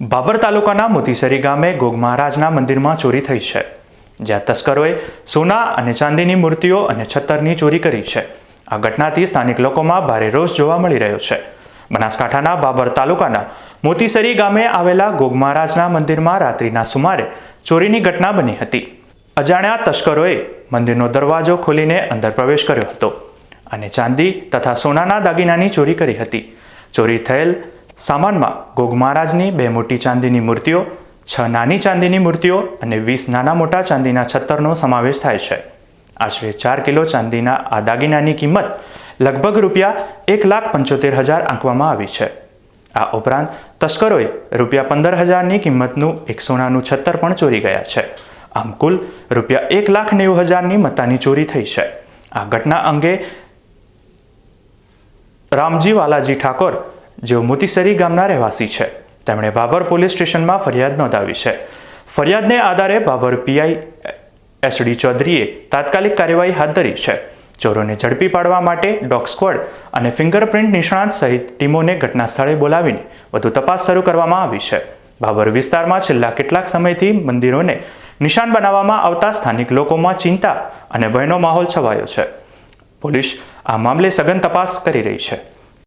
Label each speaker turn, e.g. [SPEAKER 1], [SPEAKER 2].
[SPEAKER 1] બાબર તાલુકાના મોતીસરી ગામે ગોગ મહારાજના મંદિરમાં ચોરી થઈ છે. જ્યાં તસ્કરોએ સોના અને ચાંદીની મૂર્તિઓ અને છત્તરની ચોરી કરી છે. આ ઘટનાથી સ્થાનિક લોકોમાં ભારે રોષ જોવા મળી રહ્યો છે. બનાસકાંઠાના બાબર તાલુકાના મોતીસરી ગામે આવેલા ગોગ મહારાજના મંદિરમાં રાત્રિના સુમારે ચોરીની ઘટના બની હતી. અજાણ્યા તસ્કરોએ મંદિરનો દરવાજો ખોલીને અંદર પ્રવેશ કર્યો હતો અને ચાંદી તથા સોનાના દાગીનાની ચોરી કરી હતી. ચોરી થયેલ સામાનમાં ગોગ મહારાજની બે મોટી ચાંદીની મૂર્તિઓ, છ નાની ચાંદીની મૂર્તિઓ અને વીસ નાના મોટા ચાંદીના છત્તરનો સમાવેશ થાય છે. આશરે ચાર કિલો ચાંદીના આ દાગીનાની કિંમત લગભગ રૂપિયા એક લાખ પંચોતેર હજાર આંકવામાં આવી છે. આ ઉપરાંત તસ્કરોએ રૂપિયા પંદર હજારની કિંમતનું એક સોનાનું છત્તર પણ ચોરી ગયા છે. આમ કુલ રૂપિયા એક લાખ નેવું હજારની મત્તાની ચોરી થઈ છે. આ ઘટના અંગે રામજી વાલાજી ઠાકોર જેઓ મોતીસરી ગામના રહેવાસી છે. તેમણે બાબર પોલીસ સ્ટેશનમાં ફરિયાદ નોંધાવી છે. ફરિયાદને આધારે બાબર પીઆઈ એસડી ચૌધરીએ તાત્કાલિક કાર્યવાહી હાથ ધરી છે. ચોરોને ઝડપી પાડવા માટે ડોગ સ્ક્વોડ અને ફિંગરપ્રિન્ટ નિષ્ણાંત સહિત ટીમોને ઘટના સ્થળે બોલાવીને વધુ તપાસ શરૂ કરવામાં આવી છે. બાબર વિસ્તારમાં છેલ્લા કેટલાક સમયથી મંદિરોને નિશાન બનાવવામાં આવતા સ્થાનિક લોકોમાં ચિંતા અને ભયનો માહોલ છવાયો છે. પોલીસ આ મામલે સઘન તપાસ કરી રહી છે.